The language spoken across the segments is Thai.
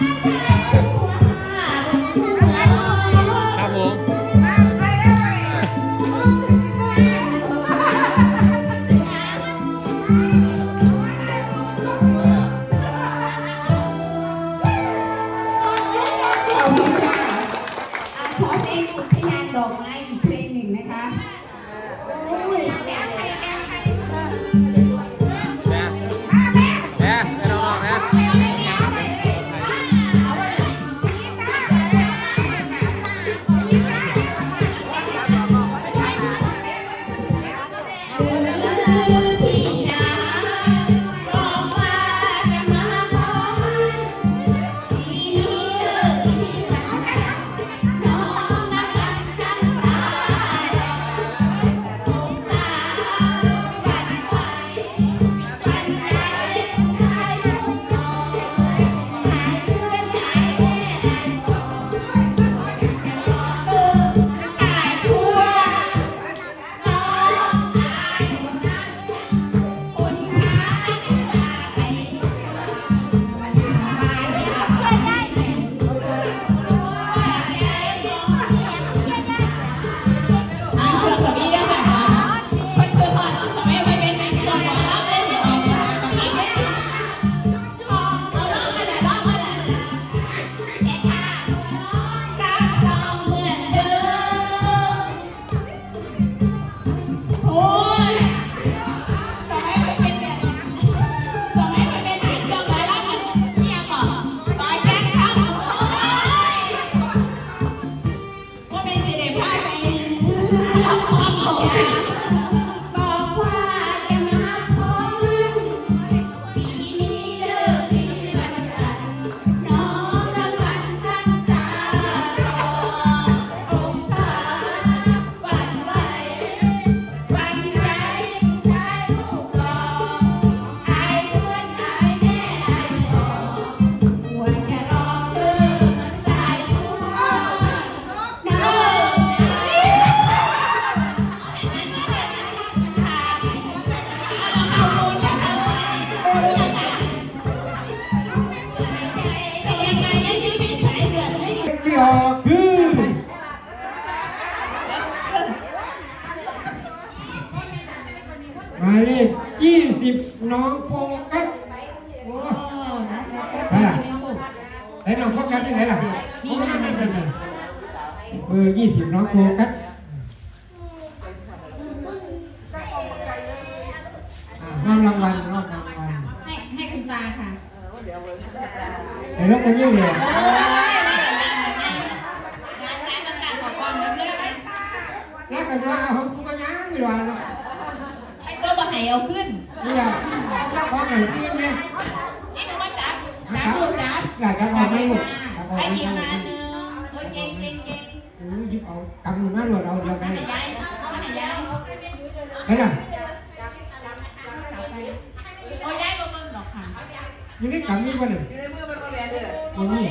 ครั รางวัลมอบรางวัลให้ให้คุณตาค่ะเดี๋ยวเราไปยื่นเลย ยังได้กำนี่ป่ะเนี่ยยังนี่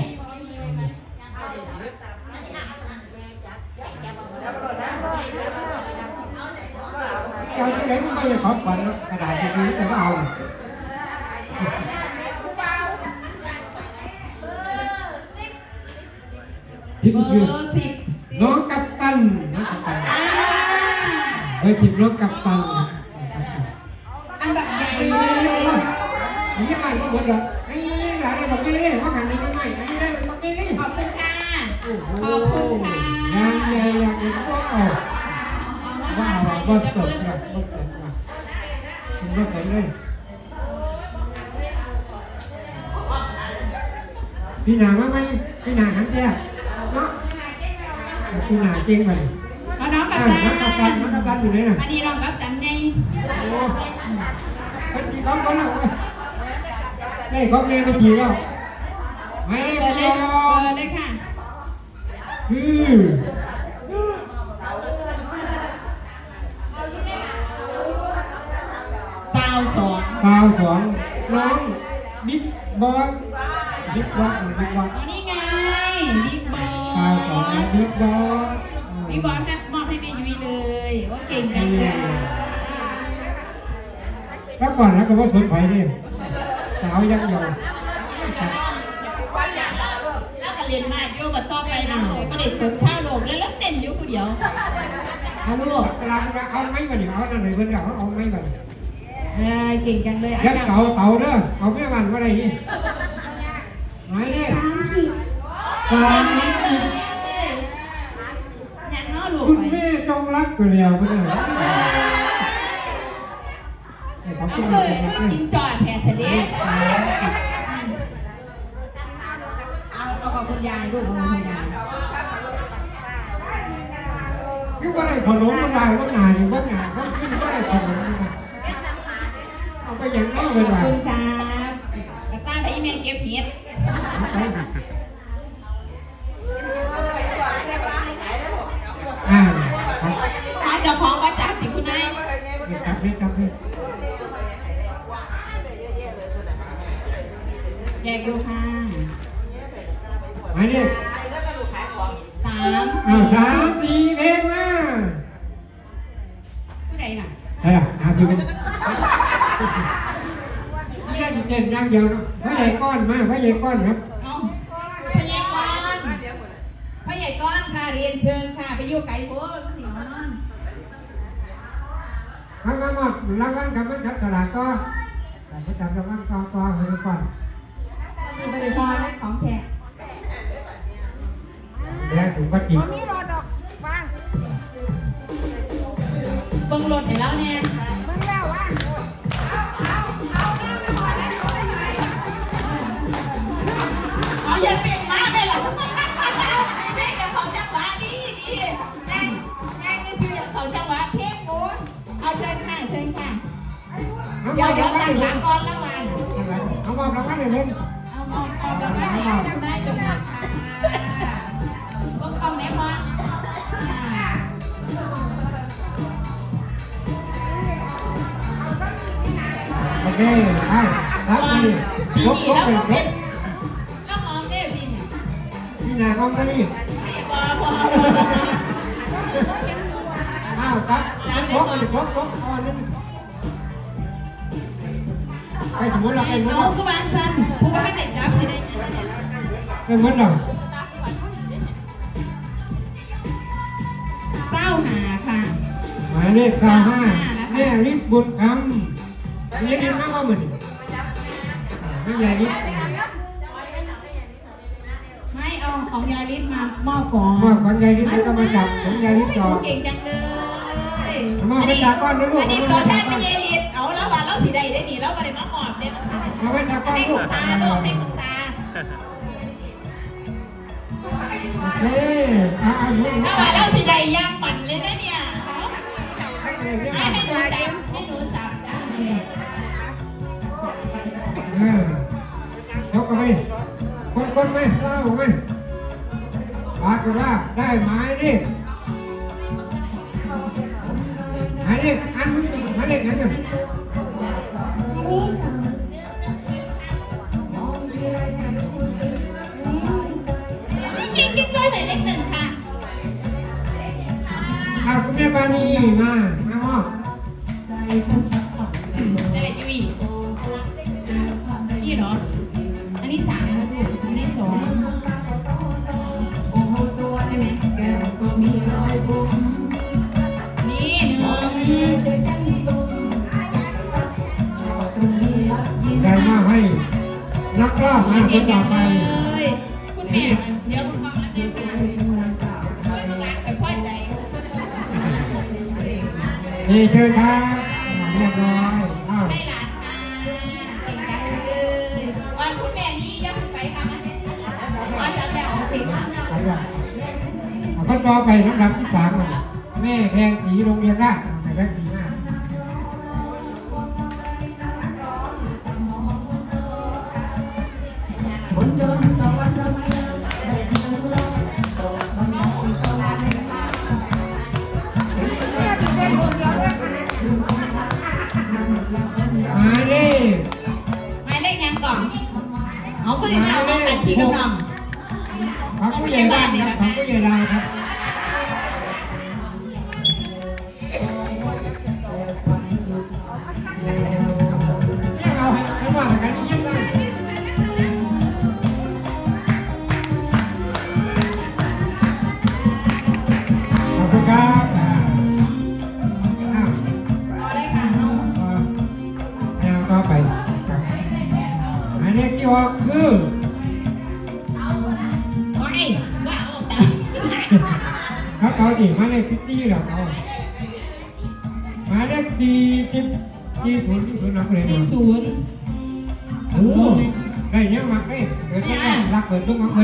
เอาที่ไหนมันไม่ได้ขอก่อนแล้วกระดาษที่นี้แต่ก็เอาที่เบคืออร์สิบน้องกัปตันน้องกัปตันเฮ้ยผิดน้องกัปตัน ขอบคุณค่ะยังใหญ่ยังเห็นว่าออกว้าวบอสเกิดครับบอสเกิดครับคุณบอสเกิดเลยพี่นามาไหมพี่นาหันแก้เนาะพี่นาเก่งไปมาน้องกัอ่าบนักกัปตันนักกัปตันอยู่ไหนน่ะอันนี้น้องกับจันไงโอ้ไปจีเขาเขาแล้วได้เขาเรียนไปจีแล้วไม่ได้เบอร์พเลอยเบอร์เลยค่ะ คือสาวสองดาวสองน้องบิ๊กบอสบิ๊กบอสบิ๊กบอสอ๋อนี่ไงบิ๊กบอดาวสองสบิ๊กบอสบิ๊กบอสมอบให้แม่ยุ้ยเลยว่าเก่งจังเลยแล้วก่อนแล้วก็ว่าสนไผ่เนี่ยสาวยังยอง ไปนะก็ได้สนข้าวโลกแล้วแล้วเต้นอยู่คนเดียวเอาลูกรักรักเอาไม่มาเดี๋ยวเอาอะไรเพิ่อนเดี๋ยวเอาไม่มาเออเก่งจังเลยยัดเต่าเต่าเด้อเอาแม่มันว่าไรนี่หมายเลขสามสิบยังน้อลูกคุณแม่จงรักกูแล้วเพื่อนเอาเคมากยครับเคยกินจอดแผ่เสด็จเอาเอากับคุณยายลูกเอบคุณยายคือว่าได้ขนมมันได้ว่าหนาอยู่ว่าหนาเขาขึ้นว่ได้ขนมเอาไปอย่างน้อยเลยขอบว่าคุณครับกระต้าไปอีเมลเก็บเห็ดอ่าหาเจ้าของว่าจับสิคุณนายครับเพชรครับเพชรแยกดูค่ะหมายเลขสาม อ้าวสาม เด่นอย่างเดียวนะพระใหญ่ก้อนมาพระใหญ่ก้อนครับเอาพยากรณ์พยากรณ์ค่ะเรียนเชิญค่ะ ไปอยู่ไกลโพดสิงห์นอนมามามอบรางวัลกับมันครับตลาดก็แต่ประจำรางวัลกองกองให้ก่อนมีบริพรและของแท้เดี๋ยวถึงก็จิบเบิ่งรถให้แล้วเนี่ย อาอย่าเปลี่ยนมาเลยเหรอแม่จะเขาจังหวะดีดีแม่แม่ก็คือเขาจังหวะเทพโมดเอาเชิญค่ะเชิญค่ะเดี๋ยวเดี๋ยวตั้งหลังก่อนแล้ววันเอามอบรางวัลให้เล่นเอาเอาเอาแบบว่าให้จำได้จำได้ค่ะก็คอมเมนต์ว่าโอเคไปรับนี่ยกยกเลยยกแที่นาของก็นี่พอพออ้าวครับยกเลยยกยกอ๋อนี่ไปสมมติเราไปมุดเอาผู้บางสันผู้บางเด็กจับสิได้ไปมุดเราเต้าหาค่ะหมายเลขสามห้าแม่ริบบุญคำเรียนดีมากว่าเหมือนแม่ใหญ่ริบ ของยายลิศมามอบก่อนมอบของยายริบแล้วก็มาจับของยายริบต่อเก่งจังเลยมอบไปจากก้อนนะลูกอันนี้ตัวแทนเป็นยายลิศเอาแล้วว่าเราสีใดได้หนีแล้วก็ได้มามอบเด็กเอาไปจากก้อนให้ลูกตาลูกให้คุณตาเฮ้ยเอาเอาลูกถ้ว่าเราสีใดย่างปั่นเลยนะเนี่ยเฮ้ยให้หนูจับให้หนูจับได้เออยกกันไปคนคนไหมเล่าไห มปากกราบได้หมายเลขหมายเลขอันนี้หมายเลขนั้นเนี่ยกิ๊กกิ๊กด้วยหมายเลขหนึ่งค่ะเอาคุณแม่ปานีมา คนต่อไปเลยคุณแม่เดี๋ยวคุณฟังแล้วแม่ฟังคุณรักไปพ่อใจนี่เชิญครับเรียบร้อยอ้าวให้หลานค่ะเก่งจังเลยวันคุณแม่นี่ยังไปค่ะวันจะแล้วโอเคค่ะไปก่อนเอาคนต่อไปลำดับที่สามนแม่แพงสีโรงเรียนราชแพงสี เอาคุณแม่เอากันที่กำลังของผู้ใหญ่บ้านครับ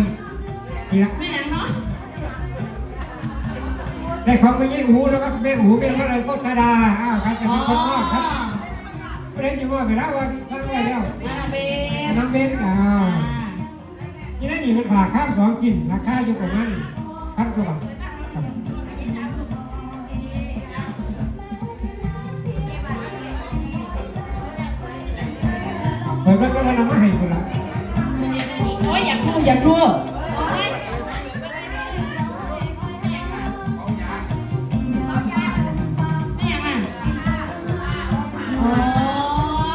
นทีละไม่นานเนาะได้ของไปยี่หูแล้วก็แม่หูเป็นอะไรก็กระดาอ้าวครับจะเป็นคนมอบครับไม่ได้จะมอบไปแล้ววันตั้งไว้แล้วมาเบนน้ำเบนอ้าวนี่นั่นนี่มันฝากข้ามสองกินราคาอยู่ประมาณพันกว่าบาทเปิดแล้วก็เลยนำมาให้คนละ อ้ยอยากดูอยากดูไม่ยังอะโอ้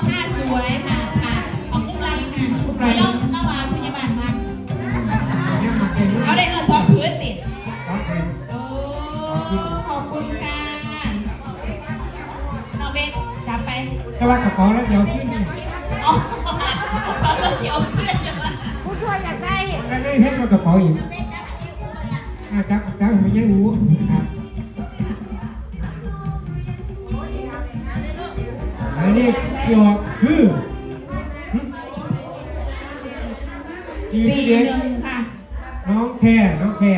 ผ้าสวยค่ะค่ะเอากุ้งไรค่ะไปลองระหว่างพยาบาลมาเนี่ยมาเก่งเขาได้เอาสองพื้นติดสองเก่งโอ้ขอบคุณค่ะน้องเบนจับไปแต่ว่ากระเป๋าแล้วเดี๋ยว ทีปีที่หเด็กนึ่งค่ะ น้องแค่น้องแค่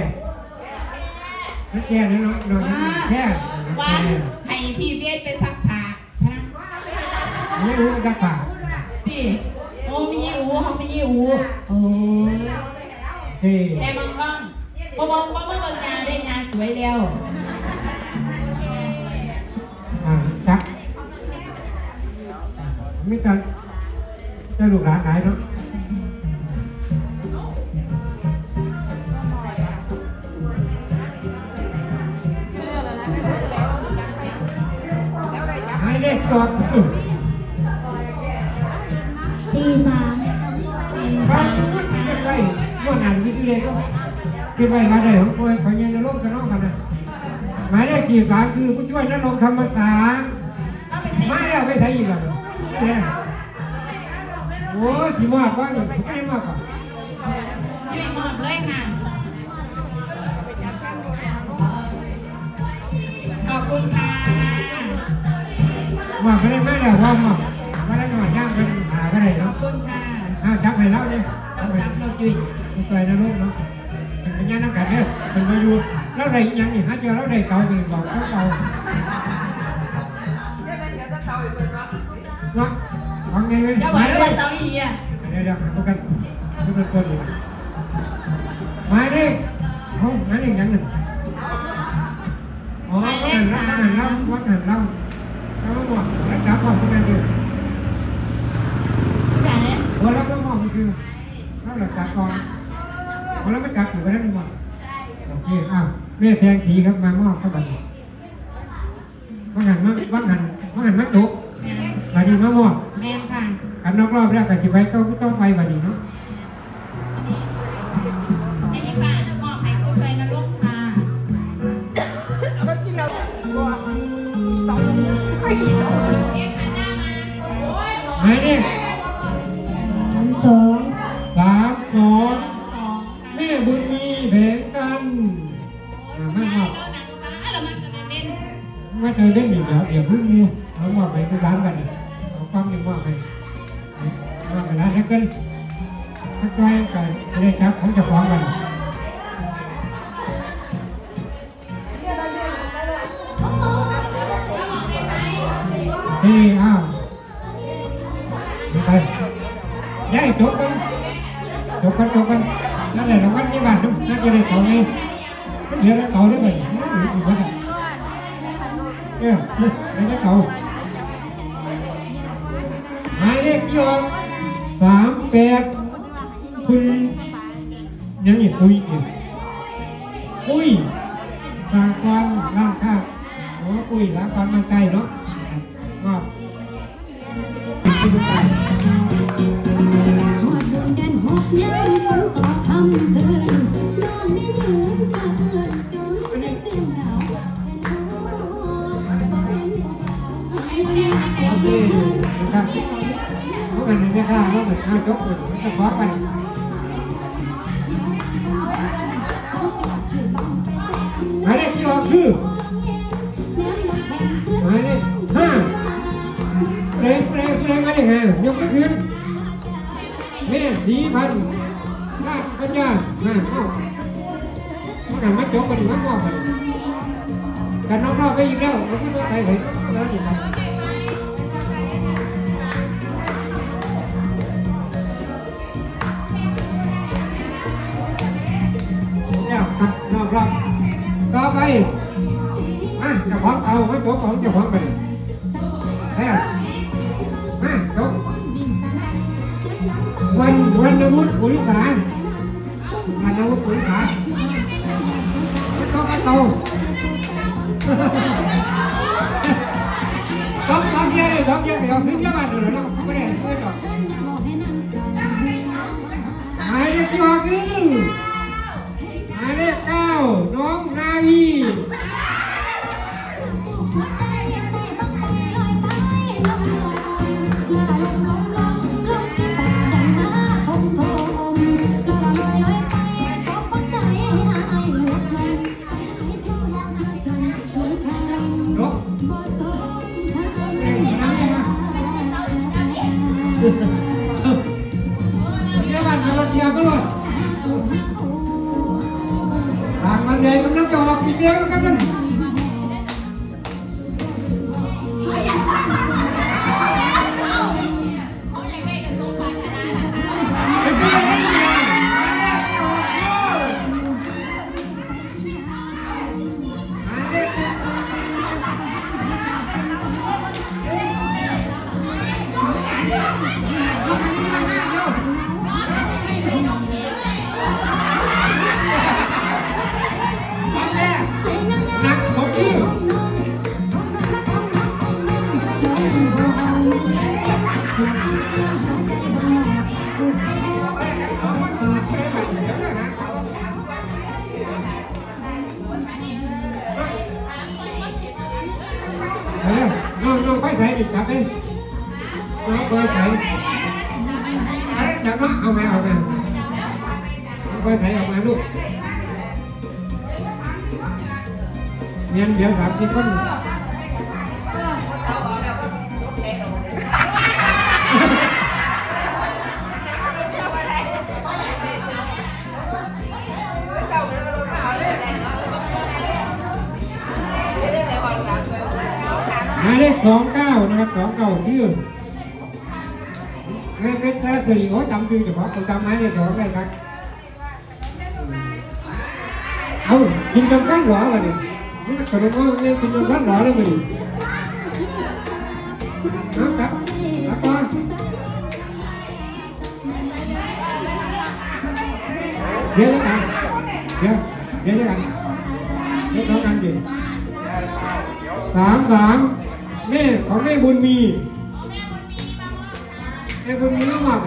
น้องแค่นะน้องน้องว่าแค่น้องว่าแค่ให้พี่เวทไปซักผ้านะไม่รู้จักป่าพี่โอ้ไม่ยี่อูเขาไม่ยี่อูโอ้เฮ้แต่มองบ้างมองมองมองเบิ่งงานได้งานสวยแล้วอ่าจักไม่กันจะลูกหลานไหนเนาะ หมายเลขตัวคือตีสามฟังใกล้ว่าอ่านวิทยาก็คิดไว้มาได้ของตัวขอเย็นในโลกกันน้องกันนะหมายเลขที่สามคือผู้ช่วยนรงค์ธรรมศาสตร์มาแล้วไม่ใช่อีกแล้วโอ้ยที่มากกว่านี่ไม่มากกว่าไม่มอบเลยค่ะขอบคุณค่ะ ว่าไม่ได้ไม่ได้ว่ามาไม่ได้หน่อยย่างกันหาก็ได้ขอเนาะบคุณค่ะอ้าวจับให้แล้วเนี่ยต้องจับเราจุยผู้ช่วยนรงค์เนาะเป็นยังน้ำกันเนี่ยเป็นมาอยู่แล้วได้ยังนี่ฮะเจอแล้วได้เก่าจริงบอกเขาเก่าว่าฟังไงไหมจะบหอกมายเลว่าขเตาอีอะเดี๋ยวเดี๋ยวพวกกันพวกกันตัวนี้หมายเลขโอ้หมายเลขยังหนึ่งอ๋อวัดหันรับวัดหันรับวัดหันรับ แล้วก็บอกแล้วจับของพวกนั้นอยู่ไหนโอ้แล้วก็มองคือแล้วเราจับก่อนพอแล้วไม่จับอยู่ก็ได้หมดโอเคอ้าวแม่แพงทีครับมามอบเข้าไปวัดหันวัดวัดหันวัดหันมัดดุมาดีมามอบแม่ค่ะอันนอกรอบแรกกับจิไว้ต้องต้องไปบัดนี้เนาะ หมายเลขสามสองสามสองสองแม่บุญมีแผงกันอ่าไม่มอบเรามันจะเป็นไม่เคยเล่นอีกแล้วเดี๋ยวเพิ่งมีเอามอบไปที่ร้านกันเอาความยังมอบให้มอบไปร้านแล้วกันทักไว้กันจะได้ครับของเจะฟ้าของกัน นี่อ้าวไปได้จบกันจบกันจบกันนั่นแหละน้องวันที่บ้านนั่นจะได้ของนี่ จะขอกันหมายเลขที่ออกคือหมายเลขห้าเปลงเปลงเปลงมาได้ไงยกขึ้นแม่สีพันราชปัญญาหน้าเข้าเพราะกันมาจกกันมาง้อกันกันน้องๆไปอีกแล้วเราไม่ต้องไปเลยแล้วนี่ครับ ต่อไปอะเจะของเอาไม่จบของเจะของไปแล้วมาจบวันวันนวุฒิปุริสาวันนวุฒิปุริสาต้องกระโตต้องต้องเยอะเลยต้องเยอะเดี๋ยวถึงจะมาเดี๋ยวเราไม่ได้ไม่ได้หายเลขที่ออกคื Maggie. เฮ้ยน้องน้องไปใส่ดิจับดิน้องไปใส่ไอ้จับมาเอามาเอามาไปใส่ออกมาลูกเงี้ยเดี๋ยวสามสิบคน สองเก้านะครับสองเก้าชื่อไม่เป็นแต่ละสี่โอ้จำชื่อเฉพาะจำหมายเลขสองได้ครับเอากินจนก้างหัวเลยดินี่ขนมว่าเนี่ยกินจนก้างหัวเลยมั้ยน้ำครับครับก่อนเดี๋ยวแล้วกันเดี๋ยวเดี๋ยวแล้วกันเดี๋ยวเท่ากันดิสามสาม แม่ของแม่บุญมีแม่บุญมีน้องหมอก